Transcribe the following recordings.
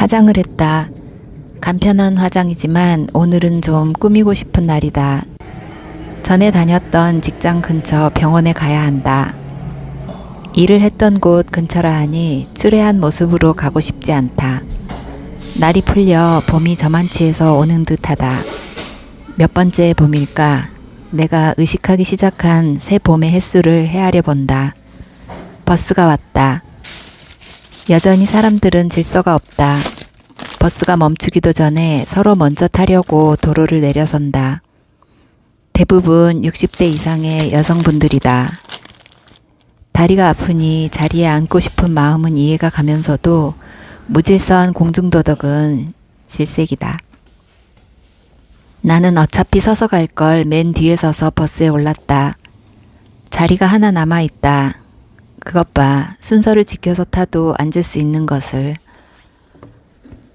화장을 했다. 간편한 화장이지만 오늘은 좀 꾸미고 싶은 날이다. 전에 다녔던 직장 근처 병원에 가야 한다. 일을 했던 곳 근처라 하니 추레한 모습으로 가고 싶지 않다. 날이 풀려 봄이 저만치에서 오는 듯하다. 몇 번째 봄일까? 내가 의식하기 시작한 새 봄의 횟수를 헤아려 본다. 버스가 왔다. 여전히 사람들은 질서가 없다. 버스가 멈추기도 전에 서로 먼저 타려고 도로를 내려선다. 대부분 60대 이상의 여성분들이다. 다리가 아프니 자리에 앉고 싶은 마음은 이해가 가면서도 무질서한 공중도덕은 질색이다. 나는 어차피 서서 갈 걸 맨 뒤에 서서 버스에 올랐다. 자리가 하나 남아 있다. 그것 봐. 순서를 지켜서 타도 앉을 수 있는 것을.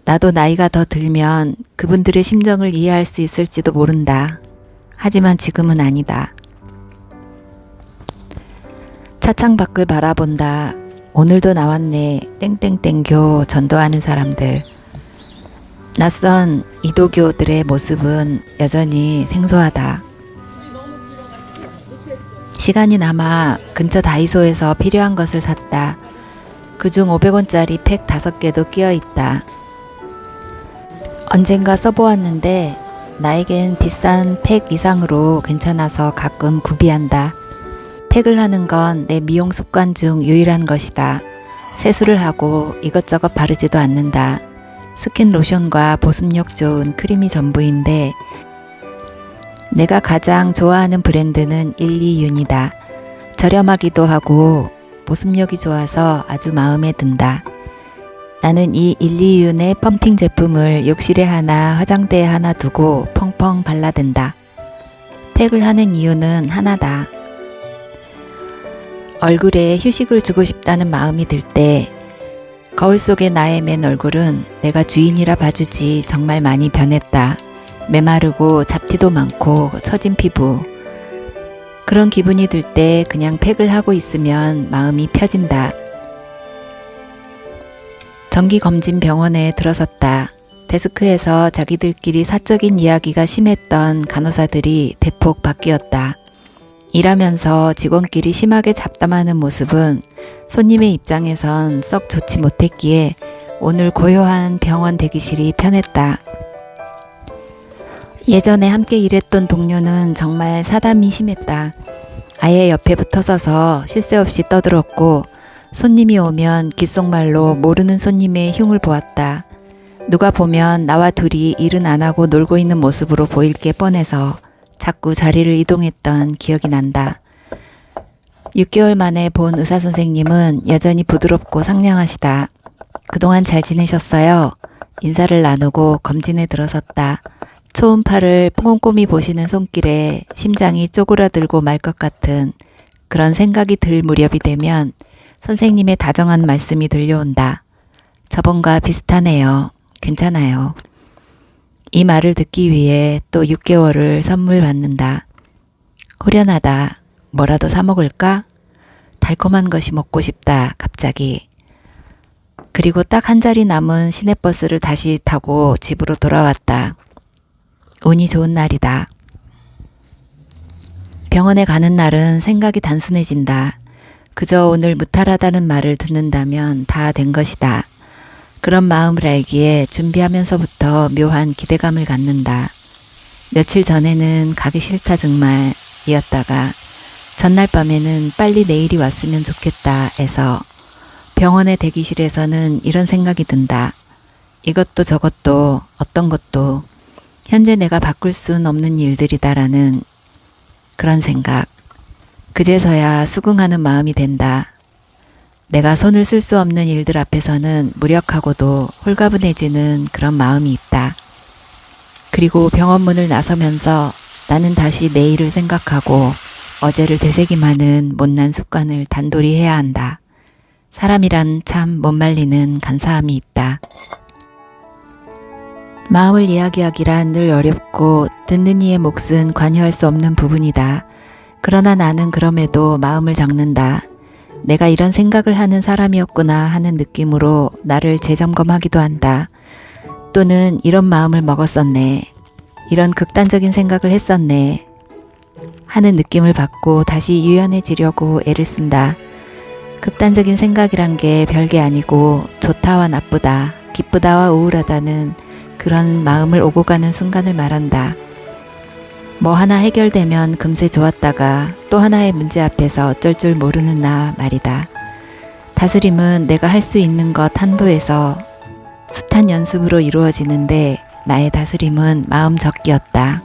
나도 나이가 더 들면 그분들의 심정을 이해할 수 있을지도 모른다. 하지만 지금은 아니다. 차창 밖을 바라본다. 오늘도 나왔네. 땡땡땡교 전도하는 사람들. 낯선 이도교들의 모습은 여전히 생소하다. 시간이 남아 근처 다이소에서 필요한 것을 샀다. 그중 500원짜리 팩 5개도 끼어 있다. 언젠가 써보았는데 나에겐 비싼 팩 이상으로 괜찮아서 가끔 구비한다. 팩을 하는 건 내 미용 습관 중 유일한 것이다. 세수를 하고 이것저것 바르지도 않는다. 스킨 로션과 보습력 좋은 크림이 전부인데 내가 가장 좋아하는 브랜드는 1,2윤이다. 저렴하기도 하고 보습력이 좋아서 아주 마음에 든다. 나는 이 1,2윤의 펌핑 제품을 욕실에 하나 화장대에 하나 두고 펑펑 발라댄다. 팩을 하는 이유는 하나다. 얼굴에 휴식을 주고 싶다는 마음이 들 때 거울 속의 나의 맨 얼굴은 내가 주인이라 봐주지 정말 많이 변했다. 메마르고 잡티도 많고 처진 피부. 그런 기분이 들 때 그냥 팩을 하고 있으면 마음이 펴진다. 정기 검진 병원에 들어섰다. 데스크에서 자기들끼리 사적인 이야기가 심했던 간호사들이 대폭 바뀌었다. 일하면서 직원끼리 심하게 잡담하는 모습은 손님의 입장에선 썩 좋지 못했기에 오늘 고요한 병원 대기실이 편했다. 예전에 함께 일했던 동료는 정말 사담이 심했다. 아예 옆에 붙어 서서 쉴 새 없이 떠들었고 손님이 오면 귓속말로 모르는 손님의 흉을 보았다. 누가 보면 나와 둘이 일은 안 하고 놀고 있는 모습으로 보일 게 뻔해서 자꾸 자리를 이동했던 기억이 난다. 6개월 만에 본 의사 선생님은 여전히 부드럽고 상냥하시다. 그동안 잘 지내셨어요? 인사를 나누고 검진에 들어섰다. 초음파를 꼼꼼히 보시는 손길에 심장이 쪼그라들고 말 것 같은 그런 생각이 들 무렵이 되면 선생님의 다정한 말씀이 들려온다. 저번과 비슷하네요. 괜찮아요. 이 말을 듣기 위해 또 6개월을 선물 받는다. 후련하다. 뭐라도 사 먹을까? 달콤한 것이 먹고 싶다. 갑자기. 그리고 딱 한 자리 남은 시내버스를 다시 타고 집으로 돌아왔다. 운이 좋은 날이다. 병원에 가는 날은 생각이 단순해진다. 그저 오늘 무탈하다는 말을 듣는다면 다 된 것이다. 그런 마음을 알기에 준비하면서부터 묘한 기대감을 갖는다. 며칠 전에는 가기 싫다 정말 이었다가 전날 밤에는 빨리 내일이 왔으면 좋겠다 해서 병원의 대기실에서는 이런 생각이 든다. 이것도 저것도 어떤 것도 현재 내가 바꿀 순 없는 일들이다라는 그런 생각. 그제서야 수긍하는 마음이 된다. 내가 손을 쓸 수 없는 일들 앞에서는 무력하고도 홀가분해지는 그런 마음이 있다. 그리고 병원 문을 나서면서 나는 다시 내일을 생각하고 어제를 되새김하는 못난 습관을 단돌이 해야 한다. 사람이란 참 못 말리는 간사함이 있다. 마음을 이야기하기란 늘 어렵고 듣는 이의 몫은 관여할 수 없는 부분이다. 그러나 나는 그럼에도 마음을 잡는다. 내가 이런 생각을 하는 사람이었구나 하는 느낌으로 나를 재점검하기도 한다. 또는 이런 마음을 먹었었네. 이런 극단적인 생각을 했었네. 하는 느낌을 받고 다시 유연해지려고 애를 쓴다. 극단적인 생각이란 게 별게 아니고 좋다와 나쁘다, 기쁘다와 우울하다는 그런 마음을 오고 가는 순간을 말한다. 뭐 하나 해결되면 금세 좋았다가 또 하나의 문제 앞에서 어쩔 줄 모르는 나 말이다. 다스림은 내가 할 수 있는 것 한도에서 숱한 연습으로 이루어지는데 나의 다스림은 마음 적기였다.